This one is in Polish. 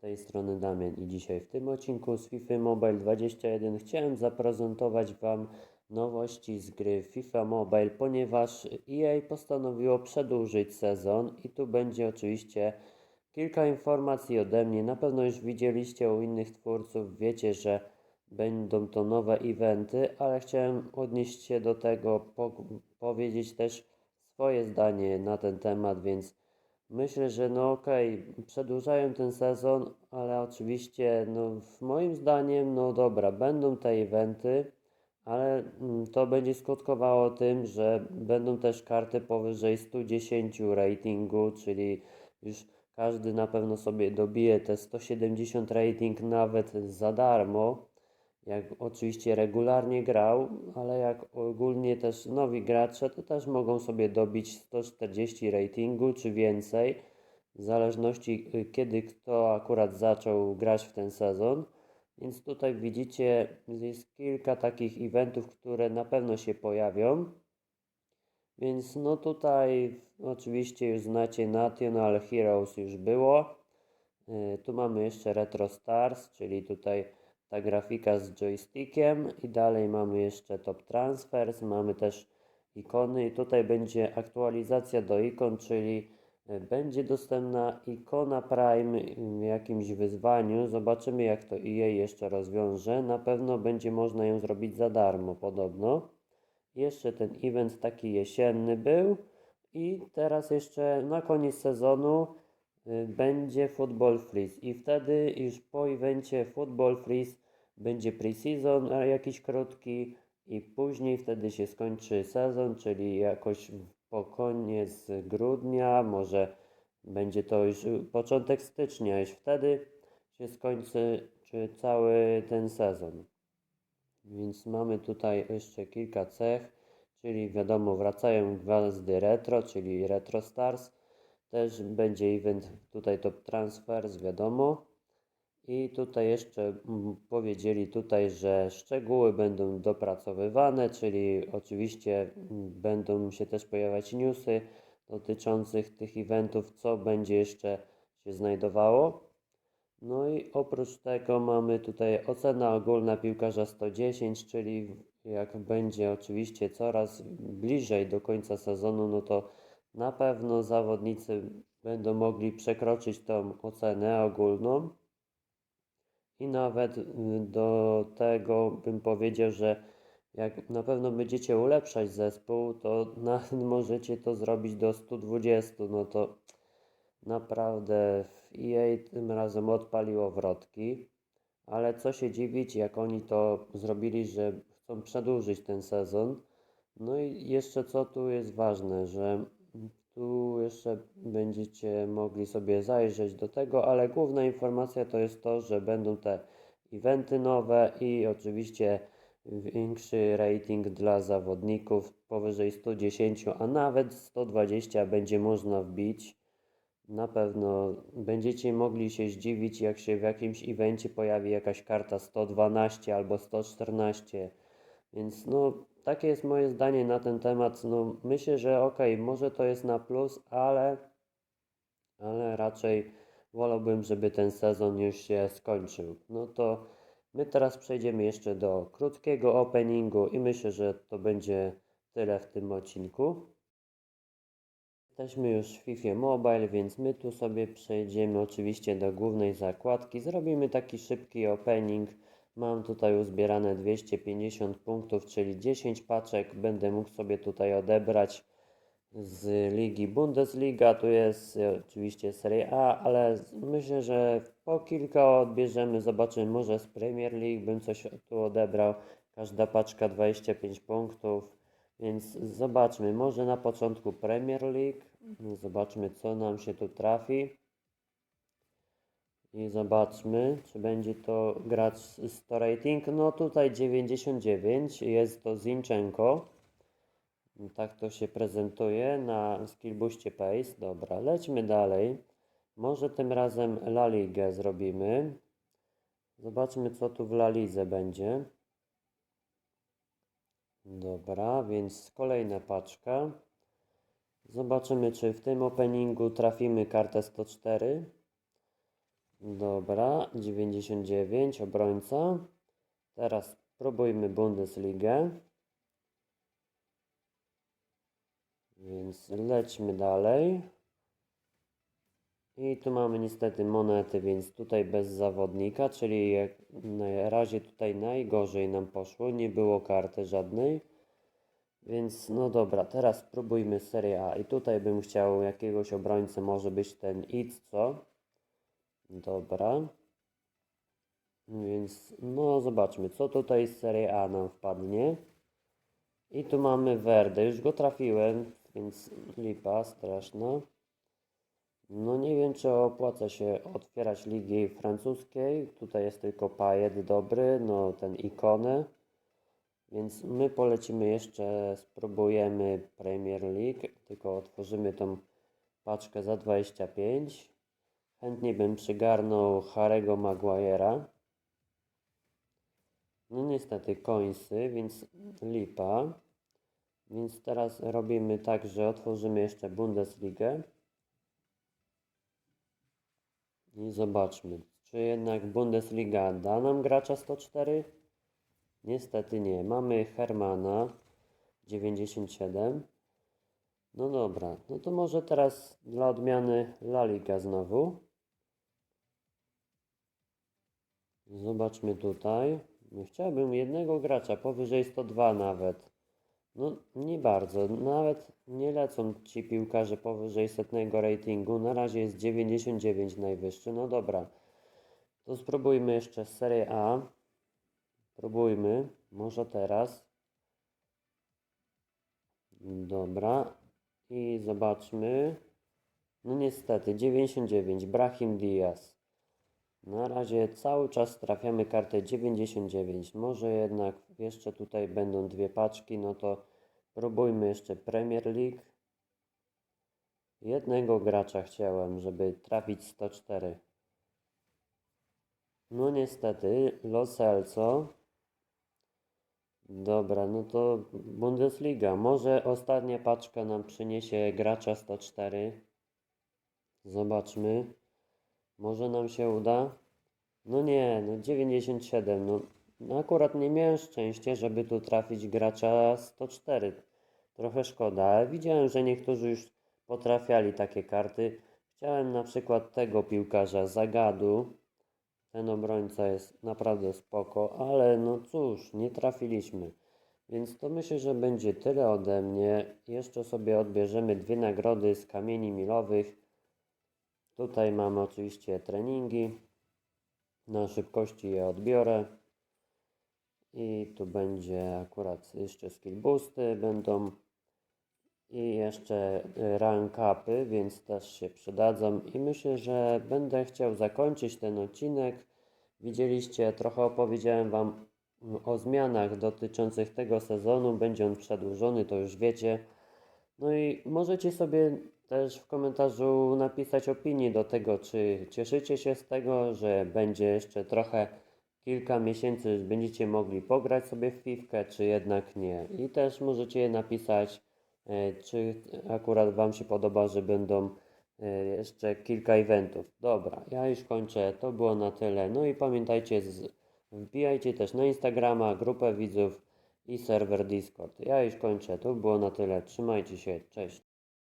tej strony Damian i dzisiaj w tym odcinku z FIFA Mobile 21 chciałem zaprezentować Wam nowości z gry FIFA Mobile, ponieważ EA postanowiło przedłużyć sezon i tu będzie oczywiście kilka informacji ode mnie. Na pewno już widzieliście u innych twórców, wiecie, że będą to nowe eventy, ale chciałem odnieść się do tego, po, powiedzieć też swoje zdanie na ten temat, więc Myślę, że no okej, przedłużają ten sezon, ale oczywiście, no moim zdaniem, no dobra, będą te eventy, ale mm, to będzie skutkowało tym, że będą też karty powyżej 110 ratingu, czyli już każdy na pewno sobie dobije te 170 rating nawet za darmo jak oczywiście regularnie grał, ale jak ogólnie też nowi gracze, to też mogą sobie dobić 140 ratingu czy więcej, w zależności y, kiedy kto akurat zaczął grać w ten sezon. Więc tutaj widzicie, jest kilka takich eventów, które na pewno się pojawią. Więc no tutaj oczywiście już znacie National Heroes już było. Y, Tu mamy jeszcze Retro Stars, czyli tutaj ta grafika z joystickiem i dalej mamy jeszcze top transfers, mamy też ikony i tutaj będzie aktualizacja do ikon, czyli e, będzie dostępna ikona Prime w jakimś wyzwaniu. Zobaczymy jak to EA jeszcze rozwiąże. Na pewno będzie można ją zrobić za darmo podobno. Jeszcze ten event taki jesienny był i teraz jeszcze na koniec sezonu będzie Football Freeze i wtedy już po evencie Football Freeze będzie pre-season jakiś krótki i później wtedy się skończy sezon, czyli jakoś po koniec grudnia, może będzie to już początek stycznia, już wtedy się skończy czy cały ten sezon. Więc mamy tutaj jeszcze kilka cech, czyli wiadomo wracają gwiazdy retro, czyli Retro Stars. Też będzie event tutaj top transfers, wiadomo. I tutaj jeszcze mm, powiedzieli tutaj, że szczegóły będą dopracowywane, czyli oczywiście mm, będą się też pojawiać newsy dotyczących tych eventów, co będzie jeszcze się znajdowało. No i oprócz tego mamy tutaj ocena ogólna piłkarza 110, czyli jak będzie oczywiście coraz bliżej do końca sezonu, no to na pewno zawodnicy będą mogli przekroczyć tą ocenę ogólną. I nawet y, do tego bym powiedział, że jak na pewno będziecie ulepszać zespół, to możecie to zrobić do 120. No to naprawdę EA tym razem odpaliło wrotki. Ale co się dziwić, jak oni to zrobili, że chcą przedłużyć ten sezon. No i jeszcze co tu jest ważne, że tu jeszcze będziecie mogli sobie zajrzeć do tego, ale główna informacja to jest to, że będą te eventy nowe i oczywiście większy rating dla zawodników powyżej 110, a nawet 120 będzie można wbić. Na pewno będziecie mogli się zdziwić, jak się w jakimś evencie pojawi jakaś karta 112 albo 114. Więc no, takie jest moje zdanie na ten temat. No, myślę, że ok, może to jest na plus, ale, ale raczej wolałbym, żeby ten sezon już się skończył. No to my teraz przejdziemy jeszcze do krótkiego openingu i myślę, że to będzie tyle w tym odcinku. Jesteśmy już w FIFA Mobile, więc my tu sobie przejdziemy oczywiście do głównej zakładki. Zrobimy taki szybki opening. Mam tutaj uzbierane 250 punktów, czyli 10 paczek. Będę mógł sobie tutaj odebrać z ligi Bundesliga. Tu jest oczywiście Serie A, ale myślę, że po kilka odbierzemy. Zobaczymy, może z Premier League bym coś tu odebrał. Każda paczka 25 punktów. Więc zobaczmy, może na początku Premier League. Zobaczmy, co nam się tu trafi. I zobaczmy, czy będzie to gracz 100 rating. No tutaj 99, jest to Zinchenko. Tak to się prezentuje na Skillbooście Pace. Dobra, lećmy dalej. Może tym razem La Ligę zrobimy. Zobaczmy, co tu w La Lidze będzie. Dobra, więc kolejna paczka. Zobaczymy, czy w tym openingu trafimy kartę 104. Dobra, 99, obrońca. Teraz spróbujmy Bundesligę. Więc lećmy dalej. I tu mamy niestety monety, więc tutaj bez zawodnika, czyli jak na razie tutaj najgorzej nam poszło, nie było karty żadnej. Więc no dobra, teraz spróbujmy Serie A. I tutaj bym chciał jakiegoś obrońcę, może być ten Itzo. Dobra. Więc no zobaczmy, co tutaj z Serie A nam wpadnie. I tu mamy Verde, już go trafiłem, więc lipa straszna. No nie wiem, czy opłaca się otwierać ligi francuskiej. Tutaj jest tylko Payet dobry, no ten ikony. Więc my polecimy jeszcze, spróbujemy Premier League, tylko otworzymy tą paczkę za 25. Chętnie bym przygarnął Harego Maguire'a. No niestety końsy, więc lipa. Więc teraz robimy tak, że otworzymy jeszcze Bundesligę. I zobaczmy, czy jednak Bundesliga da nam gracza 104? Niestety nie. Mamy Hermana 97. No dobra, no to może teraz dla odmiany La Liga znowu. Zobaczmy tutaj. Chciałbym jednego gracza, powyżej 102 nawet. No nie bardzo, nawet nie lecą ci piłkarze powyżej setnego ratingu. Na razie jest 99 najwyższy. No dobra, to spróbujmy jeszcze Serie A. Próbujmy, może teraz. Dobra, i zobaczmy. No niestety, 99, Brahim Diaz. Na razie cały czas trafiamy kartę 99. Może jednak jeszcze tutaj będą dwie paczki, no to próbujmy jeszcze Premier League. Jednego gracza chciałem, żeby trafić 104. No niestety, Lo Celso. Dobra, no to Bundesliga. Może ostatnia paczka nam przyniesie gracza 104. Zobaczmy. Może nam się uda? No nie, no 97. No, no akurat nie miałem szczęścia, żeby tu trafić gracza 104. Trochę szkoda, ale widziałem, że niektórzy już potrafiali takie karty. Chciałem na przykład tego piłkarza Zagadu. Ten obrońca jest naprawdę spoko, ale no cóż, nie trafiliśmy. Więc to myślę, że będzie tyle ode mnie. Jeszcze sobie odbierzemy dwie nagrody z kamieni milowych. Tutaj mamy oczywiście treningi. Na szybkości je odbiorę. I tu będzie akurat jeszcze skill boosty będą. I jeszcze rank upy, więc też się przydadzą. I myślę, że będę chciał zakończyć ten odcinek. Widzieliście, trochę opowiedziałem Wam o zmianach dotyczących tego sezonu. Będzie on przedłużony, to już wiecie. No i możecie sobie też w komentarzu napisać opinię do tego, czy cieszycie się z tego, że będzie jeszcze trochę kilka miesięcy, będziecie mogli pograć sobie w piwkę, czy jednak nie. I też możecie napisać, e, czy akurat Wam się podoba, że będą e, jeszcze kilka eventów. Dobra, ja już kończę, to było na tyle. No i pamiętajcie, wbijajcie też na Instagrama, grupę widzów i serwer Discord. Ja już kończę, to było na tyle. Trzymajcie się, cześć.